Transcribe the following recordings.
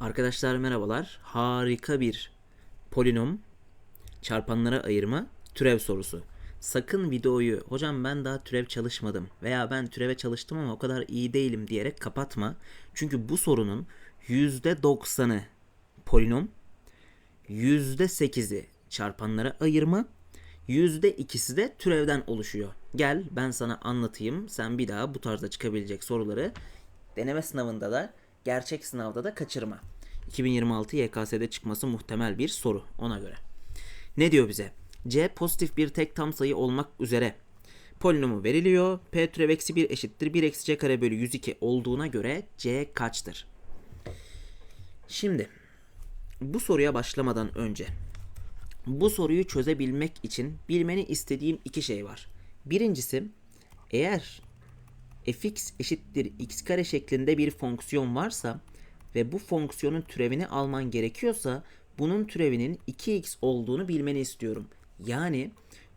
Arkadaşlar merhabalar. Harika bir polinom çarpanlara ayırma türev sorusu. Sakın videoyu hocam ben daha türev çalışmadım veya ben türeve çalıştım ama o kadar iyi değilim diyerek kapatma. Çünkü bu sorunun %90'ı polinom, %8'i çarpanlara ayırma, %2'si de türevden oluşuyor. Gel ben sana anlatayım. Sen bir daha bu tarzda çıkabilecek soruları deneme sınavında da gerçek sınavda da kaçırma. 2026 YKS'de çıkması muhtemel bir soru ona göre. Ne diyor bize? C pozitif bir tek tam sayı olmak üzere polinomu veriliyor. P türev eksi 1 eşittir 1 eksi c kare bölü 102 olduğuna göre C kaçtır? Şimdi bu soruya başlamadan önce bu soruyu çözebilmek için bilmeni istediğim iki şey var. Birincisi eğer fx eşittir x kare şeklinde bir fonksiyon varsa ve bu fonksiyonun türevini alman gerekiyorsa bunun türevinin 2x olduğunu bilmeni istiyorum. Yani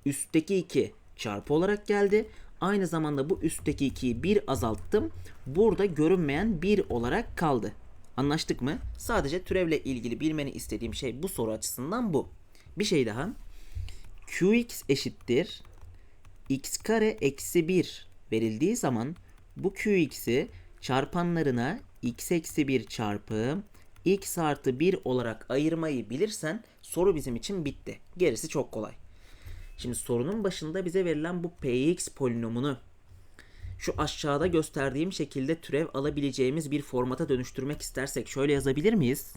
üstteki 2 çarpı olarak geldi. Aynı zamanda bu üstteki 2'yi 1 azalttım. Burada görünmeyen 1 olarak kaldı. Anlaştık mı? Sadece türevle ilgili bilmeni istediğim şey bu soru açısından bu. Bir şey daha. qx eşittir x kare eksi 1 verildiği zaman bu qx'i çarpanlarına x eksi 1 çarpı x artı 1 olarak ayırmayı bilirsen soru bizim için bitti. Gerisi çok kolay. Şimdi sorunun başında bize verilen bu px polinomunu şu aşağıda gösterdiğim şekilde türev alabileceğimiz bir formata dönüştürmek istersek şöyle yazabilir miyiz?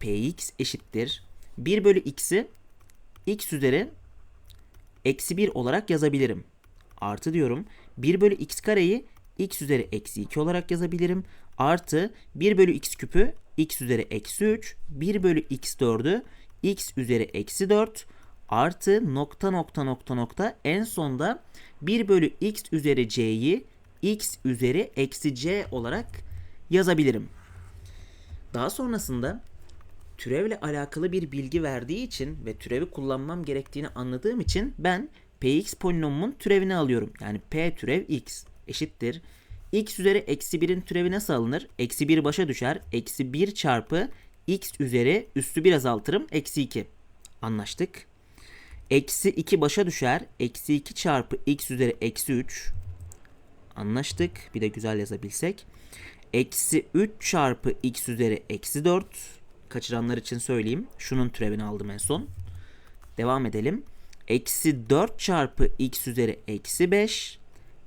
px eşittir 1 bölü x'i x üzeri eksi 1 olarak yazabilirim. Artı diyorum 1 bölü x kareyi x üzeri eksi 2 olarak yazabilirim. Artı 1 bölü x küpü x üzeri eksi 3. 1 bölü x 4'ü x üzeri eksi 4. Artı nokta nokta nokta nokta en sonda 1 bölü x üzeri c'yi x üzeri eksi c olarak yazabilirim. Daha sonrasında türevle alakalı bir bilgi verdiği için ve türevi kullanmam gerektiğini anladığım için ben px polinomumun türevini alıyorum. Yani p türev x eşittir. x üzeri eksi 1'in türevi nasıl alınır? Eksi 1 başa düşer. Eksi 1 çarpı x üzeri üstü 1 azaltırım. Eksi 2. Anlaştık. Eksi 2 başa düşer. Eksi 2 çarpı x üzeri eksi 3. Anlaştık. Bir de güzel yazabilsek. Eksi 3 çarpı x üzeri eksi 4. Kaçıranlar için söyleyeyim. Şunun türevini aldım en son. Devam edelim. Eksi 4 çarpı x üzeri eksi 5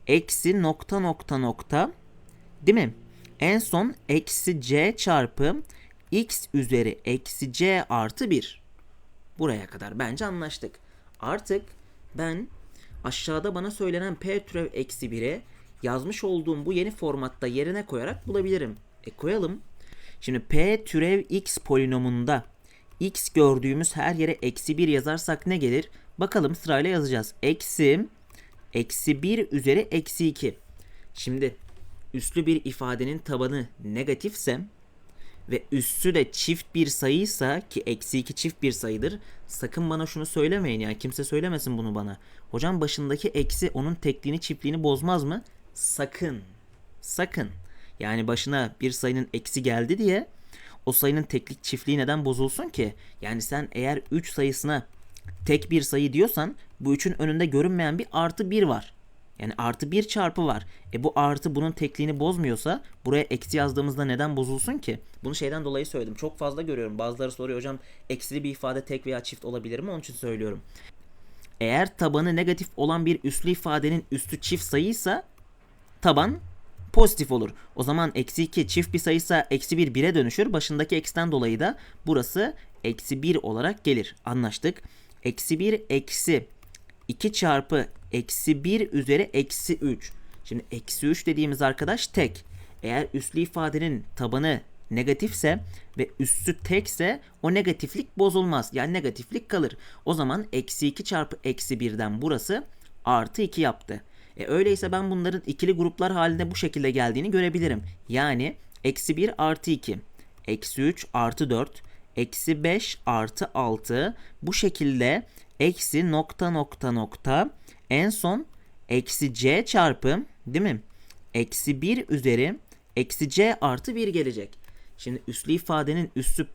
eksi nokta nokta nokta değil mi? En son eksi c çarpı x üzeri eksi c artı 1. Buraya kadar bence anlaştık. Artık ben aşağıda bana söylenen p türev eksi 1'e yazmış olduğum bu yeni formatta yerine koyarak bulabilirim. E koyalım. Şimdi p türev x polinomunda x gördüğümüz her yere eksi 1 yazarsak ne gelir? Bakalım sırayla yazacağız. Eksi eksi 1 üzeri eksi 2. Şimdi üslü bir ifadenin tabanı negatifse ve üssü de çift bir sayıysa ki eksi 2 çift bir sayıdır. Sakın bana şunu söylemeyin yani kimse söylemesin bunu bana. Hocam başındaki eksi onun tekliğini çiftliğini bozmaz mı? Sakın. Sakın. Yani başına bir sayının eksi geldi diye o sayının teklik çiftliği neden bozulsun ki? Yani sen eğer 3 sayısına tek bir sayı diyorsan bu 3'ün önünde görünmeyen bir artı 1 var. Yani artı 1 çarpı var. E bu artı bunun tekliğini bozmuyorsa buraya eksi yazdığımızda neden bozulsun ki? Bunu şeyden dolayı söyledim. Çok fazla görüyorum. Bazıları soruyor hocam eksili bir ifade tek veya çift olabilir mi? Onun için söylüyorum. Eğer tabanı negatif olan bir üslü ifadenin üstü çift sayıysa taban pozitif olur. O zaman eksi 2 çift bir sayıysa eksi 1 1'e dönüşür. Başındaki eksiden dolayı da burası eksi 1 olarak gelir. Anlaştık. Eksi 1 eksi 2 çarpı eksi 1 üzeri eksi 3. Şimdi eksi 3 dediğimiz arkadaş tek. Eğer üslü ifadenin tabanı negatifse ve üstü tekse o negatiflik bozulmaz. Yani negatiflik kalır. O zaman eksi 2 çarpı eksi 1'den burası artı 2 yaptı. E öyleyse ben bunların ikili gruplar halinde bu şekilde geldiğini görebilirim. Yani eksi 1 artı 2, eksi 3 artı 4, eksi 5 artı 6 bu şekilde eksi nokta nokta nokta en son eksi c çarpı değil mi? Eksi 1 üzeri eksi c artı 1 gelecek. Şimdi üslü ifadenin üssü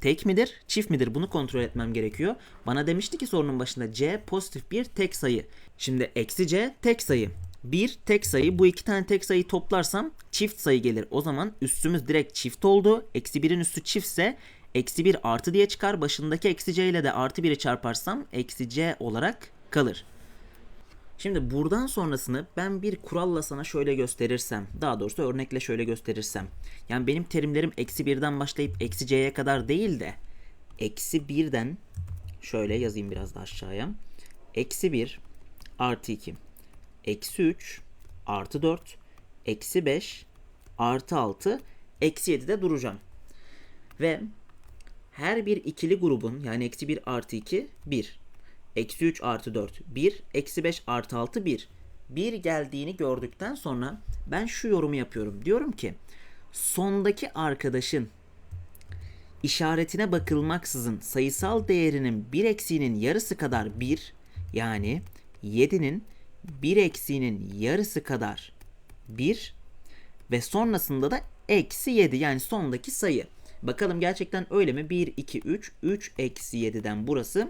tek midir, çift midir bunu kontrol etmem gerekiyor. Bana demişti ki sorunun başında c pozitif bir tek sayı. Şimdi eksi c tek sayı. Bir tek sayı bu iki tane tek sayıyı toplarsam çift sayı gelir. O zaman üstümüz direkt çift oldu. Eksi birin üstü çiftse eksi bir artı diye çıkar. Başındaki eksi c ile de artı biri çarparsam eksi c olarak kalır. Şimdi buradan sonrasını ben bir kuralla sana şöyle gösterirsem, daha doğrusu örnekle şöyle gösterirsem. Yani benim terimlerim eksi birden başlayıp eksi c'ye kadar değil de eksi birden şöyle yazayım biraz da aşağıya. Eksi 1 artı 2 eksi 3 artı 4 eksi 5 artı 6 eksi 7'de duracağım. Ve her bir ikili grubun yani eksi 1 artı 2 1 Eksi 3 artı 4 1. Eksi 5 artı 6 1. 1 geldiğini gördükten sonra ben şu yorumu yapıyorum. Diyorum ki sondaki arkadaşın işaretine bakılmaksızın sayısal değerinin 1 eksiğinin yarısı kadar 1 yani 7'nin 1 eksiğinin yarısı kadar 1 ve sonrasında da eksi 7 yani sondaki sayı. Bakalım gerçekten öyle mi? 1, 2, 3. 3 eksi 7'den burası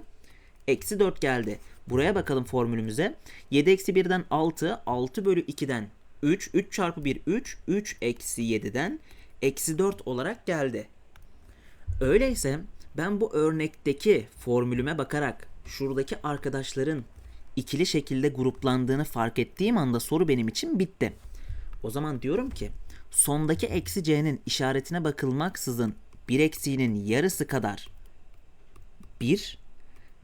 Eksi 4 geldi. Buraya bakalım formülümüze. 7 eksi 1'den 6. 6 bölü 2'den 3. 3 çarpı 1 3. 3 eksi 7'den eksi 4 olarak geldi. Öyleyse ben bu örnekteki formülüme bakarak şuradaki arkadaşların ikili şekilde gruplandığını fark ettiğim anda soru benim için bitti. O zaman diyorum ki sondaki eksi c'nin işaretine bakılmaksızın bir eksiğinin yarısı kadar 1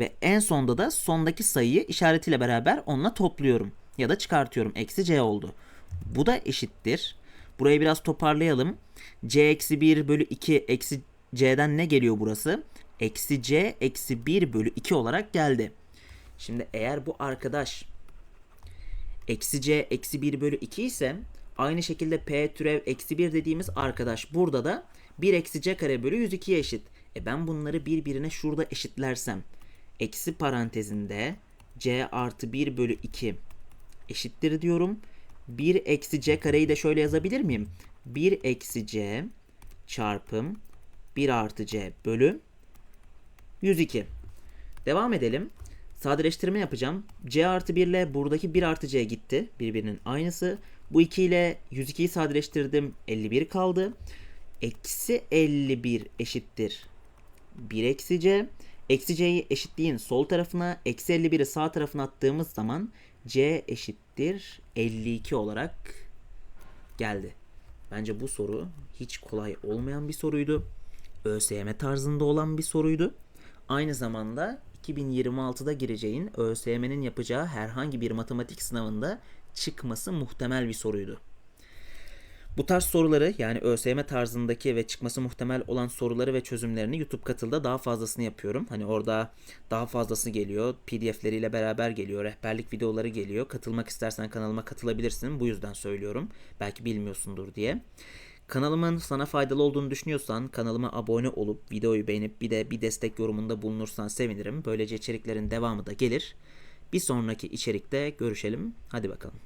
ve en sonda da sondaki sayıyı işaretiyle beraber onunla topluyorum. Ya da çıkartıyorum. Eksi c oldu. Bu da eşittir. Burayı biraz toparlayalım. c eksi 1 bölü 2 eksi c'den ne geliyor burası? Eksi c eksi 1 bölü 2 olarak geldi. Şimdi eğer bu arkadaş eksi c eksi 1 bölü 2 ise aynı şekilde p türev eksi 1 dediğimiz arkadaş burada da 1 eksi c kare bölü 102'ye eşit. E ben bunları birbirine şurada eşitlersem eksi parantezinde c artı 1 bölü 2 eşittir diyorum. 1 eksi c kareyi de şöyle yazabilir miyim? 1 eksi c çarpım 1 artı c bölü 102. Devam edelim. Sadeleştirme yapacağım. c artı 1 ile buradaki 1 artı c gitti. Birbirinin aynısı. Bu 2 ile 102'yi sadeleştirdim. 51 kaldı. Eksi 51 eşittir. 1 eksi c. Eksi c'yi eşitliğin sol tarafına, eksi 51'i sağ tarafına attığımız zaman c eşittir 52 olarak geldi. Bence bu soru hiç kolay olmayan bir soruydu. ÖSYM tarzında olan bir soruydu. Aynı zamanda 2026'da gireceğin ÖSYM'nin yapacağı herhangi bir matematik sınavında çıkması muhtemel bir soruydu. Bu tarz soruları yani ÖSYM tarzındaki ve çıkması muhtemel olan soruları ve çözümlerini YouTube katılda daha fazlasını yapıyorum. Hani orada daha fazlası geliyor. PDF'leriyle beraber geliyor. Rehberlik videoları geliyor. Katılmak istersen kanalıma katılabilirsin. Bu yüzden söylüyorum. Belki bilmiyorsundur diye. Kanalımın sana faydalı olduğunu düşünüyorsan kanalıma abone olup videoyu beğenip bir de bir destek yorumunda bulunursan sevinirim. Böylece içeriklerin devamı da gelir. Bir sonraki içerikte görüşelim. Hadi bakalım.